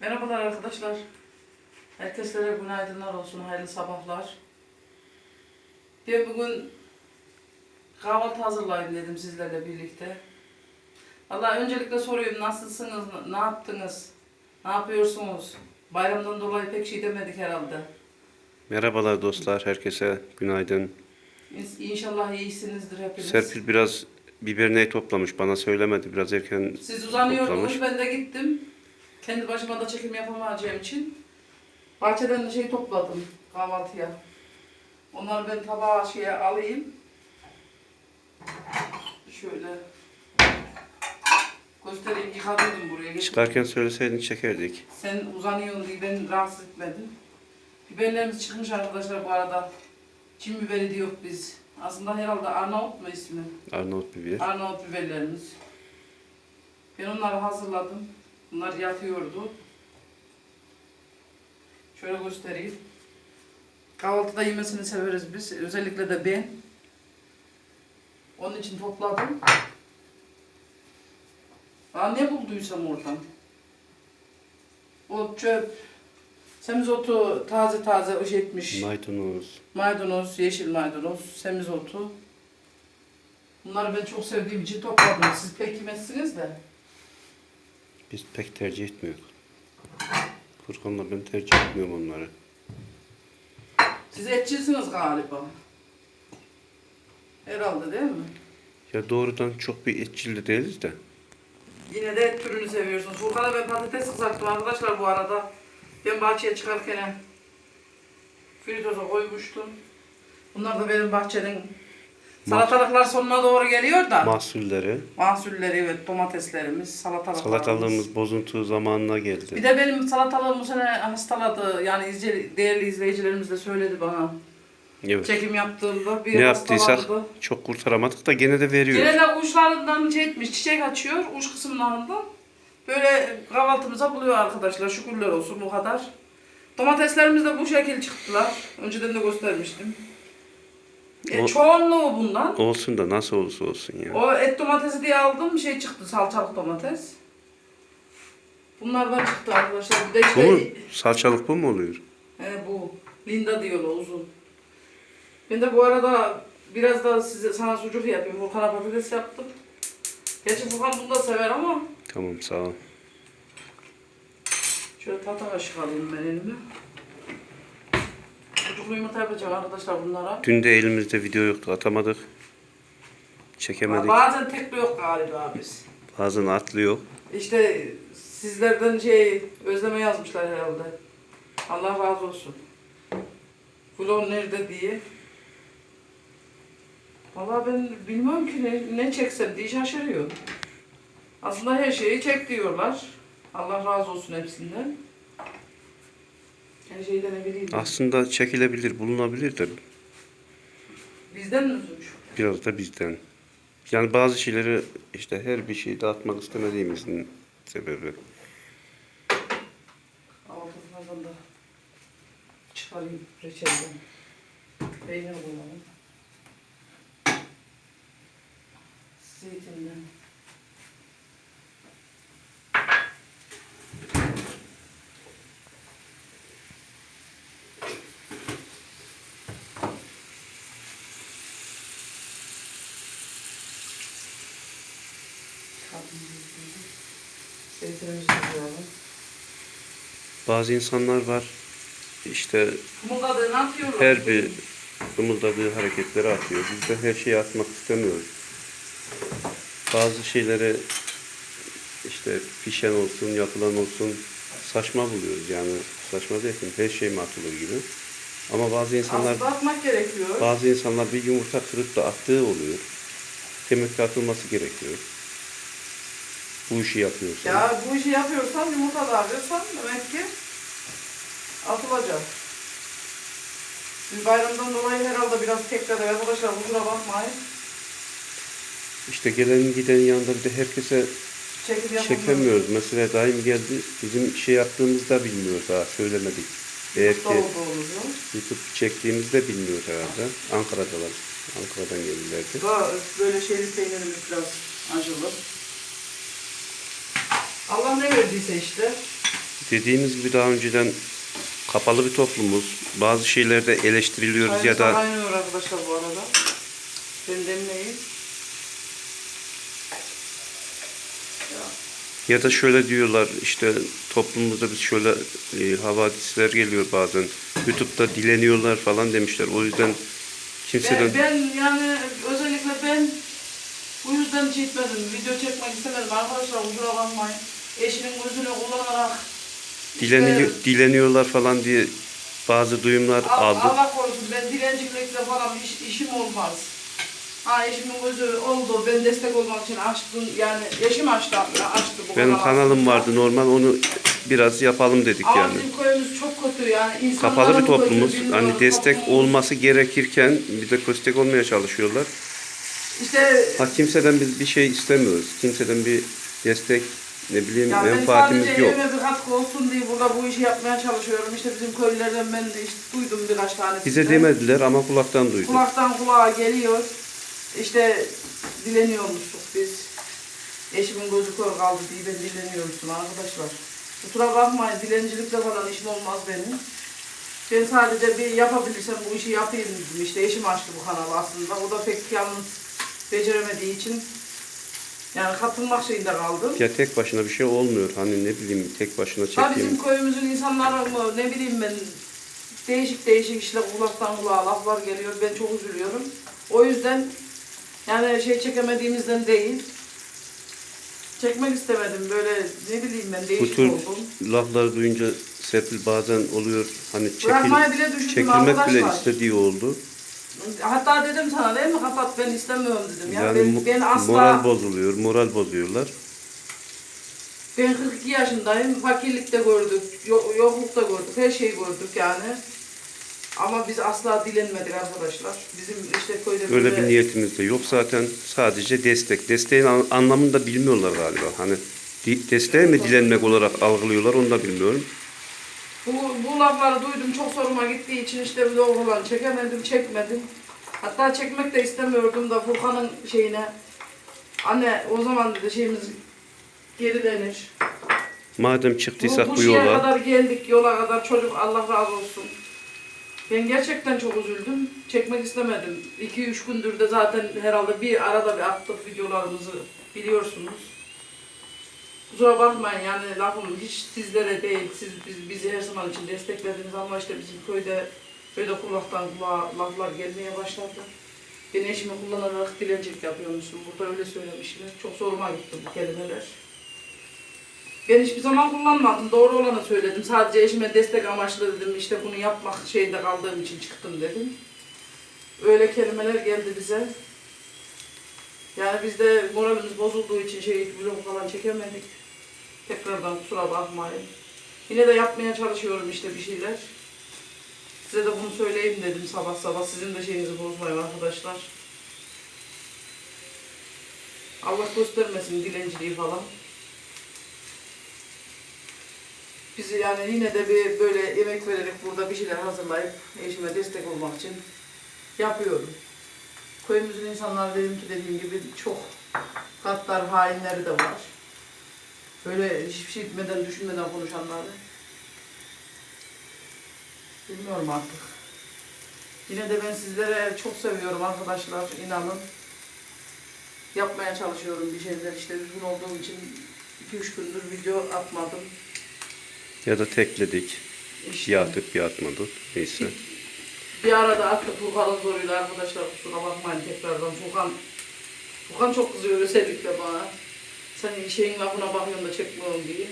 Merhabalar arkadaşlar. Herkese günaydınlar olsun, hayırlı sabahlar. Ben bugün kahvaltı hazırlayayım dedim sizlerle birlikte. Vallahi öncelikle soruyorum nasılsınız, ne yaptınız, ne yapıyorsunuz? Bayramdan dolayı pek şey demedik herhalde. Merhabalar dostlar, herkese günaydın. İn- İnşallah iyisinizdir hepiniz. Serpil biraz biberneyi toplamış, bana söylemedi. Biraz erken Siz uzanıyordunuz, toplamış. ben de gittim. Kendi başıma da çekim yapamayacağım için. Bahçeden de şey topladım kahvaltıya. Onları ben tabağa şeye alayım. Şöyle göstereyim yıkadıydım buraya. Geç. Çıkarken söyleseydin çekerdik. Sen uzanıyorsun diye ben rahatsız etmedim. Biberlerimiz çıkmış arkadaşlar bu arada. Çin biberi diyor biz. Aslında herhalde Arnavut mu ismi? Arnavut biber. Arnavut biberlerimiz. Ben onları hazırladım. Bunlar yatıyordu. Şöyle göstereyim. Kahvaltıda yemesini severiz biz. Özellikle de ben. Onun için topladım. Aa, ne bulduysam oradan. O çöp. Semizotu taze taze ışıtmış. Maydanoz. Maydanoz, yeşil maydanoz, semizotu. Bunları ben çok sevdiğim için topladım. Siz pek yemezsiniz de. Biz pek tercih etmiyoruz. Furkan'la ben tercih etmiyorum onları. Siz etçisiniz galiba. Herhalde değil mi? Ya doğrudan çok bir etçil de değiliz de. Yine de et türünü seviyorsunuz. Furkan'a ben patates kızarttım arkadaşlar bu arada. Ben bahçeye çıkarken fritoza koymuştum. Bunlar da benim bahçenin salatalıklar sonuna doğru geliyor da. Mahsulleri. Mahsulleri evet domateslerimiz, salatalıklarımız. Salatalığımız bozuntu zamanına geldi. Bir de benim salatalığım bu sene hastaladı. Yani izce, değerli izleyicilerimiz de söyledi bana. Evet. Çekim yaptığımda bir Ne yaptıysak hastalandı. çok kurtaramadık da gene de veriyoruz. Gene de uçlarından şey etmiş, çiçek açıyor uç kısımlarından. Böyle kahvaltımıza buluyor arkadaşlar. Şükürler olsun bu kadar. Domateslerimiz de bu şekil çıktılar. Önceden de göstermiştim. E, O- çoğunluğu bundan. Olsun da nasıl olursa olsun ya. O et domatesi diye aldım bir şey çıktı salçalı domates. Bunlardan çıktı arkadaşlar. Bir de Bu mu? işte Salçalık bu mu oluyor? He bu. Linda diyorlar uzun. Ben de bu arada biraz da size sana sucuk yapayım. Furkan'a patates yaptım. Gerçi Furkan bunu da sever ama Tamam sağ ol. şöyle tahta kaşık alayım ben elime. Sucuklu yumurta yapacağım arkadaşlar bunlara. Dün de elimizde video yoktu atamadık. Çekemedik. Bazen tek de yok galiba biz. Bazen atlıyor. İşte sizlerden şey özleme yazmışlar herhalde. Allah razı olsun. Vlog nerede diye. Vallahi ben bilmiyorum ki ne, ne çeksem diye şaşırıyor. Aslında her şeyi çek diyorlar. Allah razı olsun hepsinden. Her şeyden bileyim. Aslında çekilebilir, bulunabilir de Bizden mi üzülmüş? biraz da bizden. Yani bazı şeyleri işte her bir şeyi dağıtmak istemediğimizin sebebi. Altından da çıkarayım reçelden. Peynir kullanayım. Zeytinden. Bazı insanlar var işte Kımıldadığını atıyorlar. her bir kımıldadığı hareketleri atıyor. Biz de her şeyi atmak istemiyoruz. Bazı şeyleri işte pişen olsun, yapılan olsun saçma buluyoruz. Yani saçma derken her şey mi atılır gibi. Ama bazı insanlar Aslında atmak gerekiyor. Bazı insanlar bir yumurta kırıp da attığı oluyor. Ki atılması gerekiyor. Bu işi yapıyorsan. Ya bu işi yapıyorsan, yumurta da arıyorsan demek ki atılacak. Biz bayramdan dolayı herhalde biraz tekrar arkadaşlar kusura bakmayın. İşte gelen giden yanında bir de herkese Çekim yapamıyoruz. çekemiyoruz. Mesela daim geldi. Bizim şey yaptığımızda bilmiyor daha söylemedik. Eğer ki. YouTube çektiğimizde bilmiyor herhalde. Ankara'dalar. Ankara'dan geldilerdi. Daha böyle şeyli peynirimiz biraz acılı. Allah ne verdiyse işte. Dediğimiz gibi daha önceden kapalı bir toplumuz. Bazı şeylerde eleştiriliyoruz ya Çayımız da kaynıyor arkadaşlar bu arada. Ben demleyeyim. Ya, ya da şöyle diyorlar işte toplumumuzda biz şöyle e, havadisler geliyor bazen. YouTube'da dileniyorlar falan demişler. O yüzden kimseden Ben, ben yani özellikle ben bu yüzden çekmedim. Video çekmek istemedim. Arkadaşlar kusura bakmayın. Eşimin gözünü kullanarak dileniyor, dileniyorlar falan diye bazı duyumlar Al- aldım. Allah korusun ben dilencilikle falan iş, işim olmaz. Ha eşimin gözü oldu. Ben destek olmak için açtım. Yani eşim açtı, açtı bu Benim kanalı kanalım vardı normal onu biraz yapalım dedik Ama yani. bizim köyümüz çok kötü yani. İnsanlar Kapalı bir toplumuz. Hani destek olması gerekirken bir de destek olmaya çalışıyorlar. İşte Ha kimseden biz bir şey istemiyoruz. Kimseden bir destek ne bileyim ya ben menfaatimiz sadece yok. evime bir katkı olsun diye burada bu işi yapmaya çalışıyorum. İşte bizim köylülerden ben de işte duydum birkaç tane. Bize demediler ama kulaktan duyduk. Kulaktan kulağa geliyor. İşte dileniyormuştuk biz. Eşimin gözü kör kaldı diye ben dileniyormuşum arkadaşlar. Kusura bakmayın dilencilikle falan işim olmaz benim. Ben sadece bir yapabilirsem bu işi yapayım dedim. İşte eşim açtı bu kanalı aslında. O da pek yalnız beceremediği için yani katılmak şeyinde kaldım. Ya tek başına bir şey olmuyor. Hani ne bileyim tek başına Ha çekeyim. bizim köyümüzün insanları mı ne bileyim ben değişik değişik işte kulaktan kulağa laflar geliyor. Ben çok üzülüyorum. O yüzden yani şey çekemediğimizden değil. Çekmek istemedim böyle ne bileyim ben Bu değişik tür oldum. lafları duyunca Serpil bazen oluyor hani çekil, Bırakmayı bile düşündüm çekilmek bile arkadaşlar. istediği oldu. Hatta dedim sana değil mi kapat ben istemiyorum dedim. Ya Yani ben, ben asla moral bozuluyor, moral bozuyorlar. Ben 42 yaşındayım. Fakirlikte gördük, yo- yoklukta gördük, her şeyi gördük yani. Ama biz asla dilenmedik arkadaşlar. Bizim işte köyde Öyle böyle- bir niyetimiz de yok zaten. Sadece destek. Desteğin an- anlamını da bilmiyorlar galiba. Hani desteği mi dilenmek olarak algılıyorlar onu da bilmiyorum. Bu, bu lafları duydum çok zoruma gittiği için işte falan çekemedim, çekmedim. Hatta çekmek de istemiyordum da Furkan'ın şeyine. Anne o zaman dedi şeyimiz gerilenir. Madem Bu, çıktıysak bu bu şeye yola kadar geldik, yola kadar çocuk Allah razı olsun. Ben gerçekten çok üzüldüm. Çekmek istemedim. 2-3 gündür de zaten herhalde bir arada bir attık videolarımızı biliyorsunuz. Kusura bakmayın yani lafım hiç sizlere değil, siz biz, bizi her zaman için desteklediniz ama işte bizim köyde böyle kulaktan kulağa laflar gelmeye başladı. Ben eşimi kullanarak dilencilik yapıyormuşum. Burada öyle söylemişler. Çok zoruma gitti bu kelimeler. Ben hiçbir zaman kullanmadım. Doğru olanı söyledim. Sadece eşime destek amaçlı dedim. İşte bunu yapmak şeyinde kaldığım için çıktım dedim. Öyle kelimeler geldi bize. Yani biz de moralimiz bozulduğu için şey vlog falan çekemedik. Tekrardan kusura bakmayın. Yine de yapmaya çalışıyorum işte bir şeyler. Size de bunu söyleyeyim dedim sabah sabah. Sizin de şeyinizi bozmayın arkadaşlar. Allah göstermesin dilenciliği falan. Bizi yani yine de bir böyle emek vererek burada bir şeyler hazırlayıp eşime destek olmak için yapıyorum. Köyümüzün insanları dedim ki dediğim gibi çok gaddar hainleri de var. Böyle hiçbir şey etmeden, düşünmeden konuşanları. Bilmiyorum artık. Yine de ben sizlere çok seviyorum arkadaşlar, inanın. Yapmaya çalışıyorum bir şeyler işte üzgün olduğum için 2-3 gündür video atmadım. ya da tekledik. İşte Bir attık bir atmadık. Neyse. bir arada attık Furkan'ın zoruyla arkadaşlar kusura bakmayın tekrardan. Furkan, Furkan çok kızıyor özellikle bana. Sen şeyin lafına bakıyorsun da çekmiyorsun diye.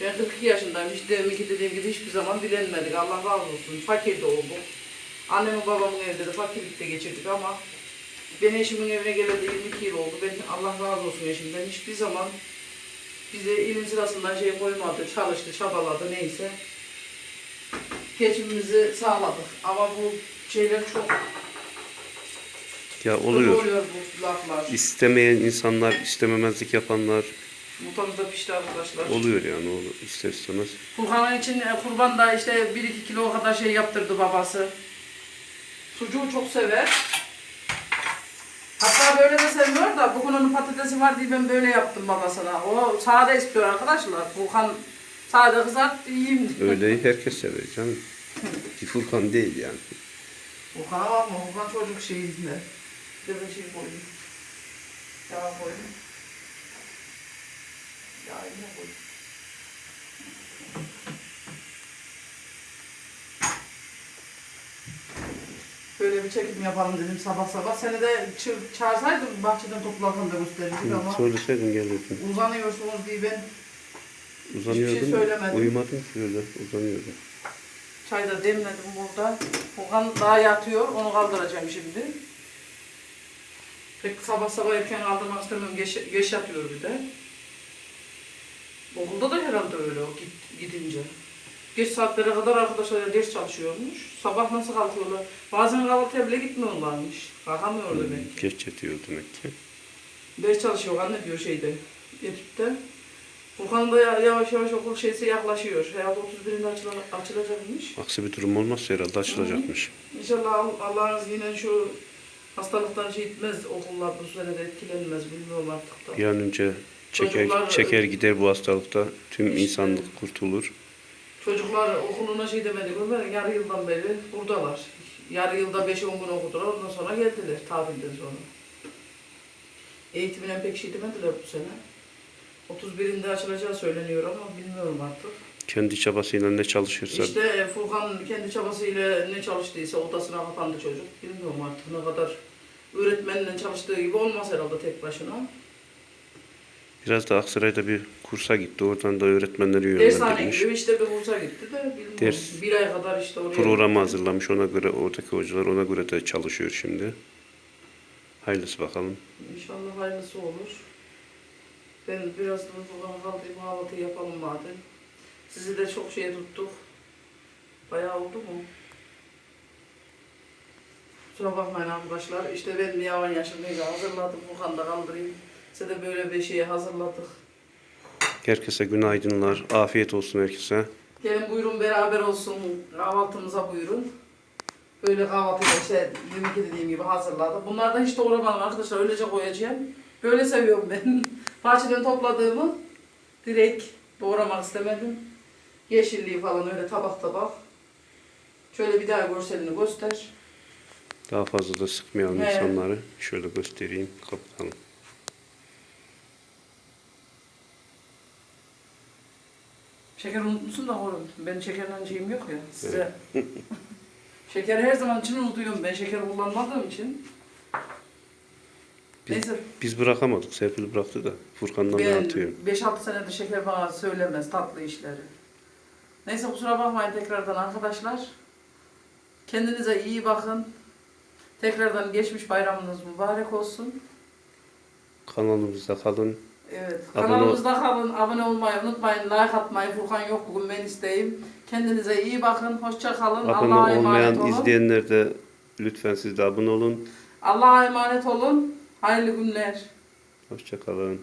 Ben 42 yaşındayım. Hiç demin ki dediğim gibi hiçbir zaman dilenmedik. Allah razı olsun. Fakir de olduk. Annemin babamın evinde de fakirlikte geçirdik ama ben eşimin evine geleli 22 yıl oldu. Ben Allah razı olsun eşimden. Hiçbir zaman bize ilin sırasından şey koymadı. Çalıştı, çabaladı neyse. Geçimimizi sağladık. Ama bu şeyler çok Ya oluyor. oluyor bu laflar. İstemeyen insanlar, istememezlik yapanlar Mutamızda pişti arkadaşlar. oluyor yani olur ister istemez. Kurbanın için e, kurban da işte 1-2 kilo kadar şey yaptırdı babası. Sucuğu çok sever. Hatta böyle de sevmiyor da bugün onun patatesi var diye ben böyle yaptım babasına. O sade istiyor arkadaşlar. Furkan Sade kızart yiyeyim. Öyleyi herkes sever canım. Furkan değil yani. Okan'a bakma, Okan çocuk şeyinde. Şey koyayım. Yağ koyayım. Yağ yine koyayım. Böyle bir çekim yapalım dedim sabah sabah. Seni de çağırsaydım bahçeden toplarken de gösterirdik ama Söyleseydin gelirdim. uzanıyorsunuz diye ben Uzanıyordum. söylemedim. Uyumadım ki öyle. Uzanıyordum. Çay da demledim burada. Okan daha yatıyor. Onu kaldıracağım şimdi. Pek sabah sabah erken kaldırmak istemiyorum. Geç, geç yatıyor bir de. Okulda da herhalde öyle o git, gidince. Geç saatlere kadar arkadaşlar ders çalışıyormuş. Sabah nasıl kalkıyorlar? Bazen kahvaltıya bile gitmiyorlarmış. Kalkamıyor demek. Geç yatıyor demek ki. Ders çalışıyor anne diyor şeyde. Etütte. Furkan da ya- yavaş yavaş okul şeysi yaklaşıyor. Herhalde 31'inde açıla- açılacakmış. Aksi bir durum olmazsa herhalde açılacakmış. İnşallah All- Allah'ın izniyle şu hastalıktan şey etmez, okullar bu sene de etkilenmez bilmiyorum artık da. Bir an önce çeker, Çocuklar- çeker gider bu hastalıkta. Tüm İşte. insanlık kurtulur. Çocuklar okuluna şey demedi, onlar yarı yıldan beri buradalar. Yarı yılda 5-10 gün okudular, ondan sonra geldiler tatilden sonra. Eğitimine pek şey demediler bu sene. 31'inde açılacağı söyleniyor ama bilmiyorum artık. Kendi çabasıyla ne çalışırsa İşte Furkan kendi çabasıyla ne çalıştıysa odasına kapandı çocuk. Bilmiyorum artık ne kadar öğretmenle çalıştığı gibi olmaz herhalde tek başına. biraz da Aksaray'da bir kursa gitti. Oradan da öğretmenleri Dershane yönlendirmiş. gibi işte bir kursa gitti de bilmiyorum. Ders- bir ay kadar işte oraya Programı hazırlamış. Ona göre oradaki hocalar ona göre de çalışıyor şimdi. Hayırlısı bakalım. İnşallah hayırlısı olur. Ben biraz da Furkan'a kaldayım kahvaltı yapalım madem. Sizi de çok şeye tuttuk. Bayağı oldu mu? Kusura bakmayın arkadaşlar. İşte ben yavan yaşımıyla hazırladım. Furkan'ı da kaldırayım. Size de böyle bir şeye hazırladık. Herkese günaydınlar. Afiyet olsun herkese. Gelin buyurun beraber olsun. Kahvaltımıza buyurun. Böyle kahvaltıyı da işte 22 dediğim gibi hazırladım. Bunları da hiç doğramadım arkadaşlar. Öylece koyacağım. Böyle seviyorum ben. Bahçeden topladığımı direkt doğramak istemedim. Yeşilliği falan öyle tabak tabak. Şöyle bir daha görselini göster. Daha fazla da sıkmayalım Evet. insanları. Şöyle göstereyim. Kapatalım. Şeker unutmuşsun da oğlum. Benim şekerden şeyim yok ya size. Şekeri her zaman için unutuyorum. Ben şeker kullanmadığım için. Biz- Neyse. Biz bırakamadık. Serpil bıraktı da. Furkan'dan Ben atıyorum. 5-6 senedir şeker bana söylemez tatlı işleri. Neyse kusura bakmayın tekrardan arkadaşlar. Kendinize iyi bakın. Tekrardan geçmiş bayramınız mübarek olsun. Kanalımızda kalın. Evet. Abone Kanalımızda kalın. Abone olmayı unutmayın. Like atmayı. Furkan yok bugün ben isteyeyim. Kendinize iyi bakın. Hoşça kalın. Abone Allah'a emanet olmayan olun. izleyenler de lütfen siz de abone olun. Allah'a emanet olun. Hayırlı günler. Hoşça kalın.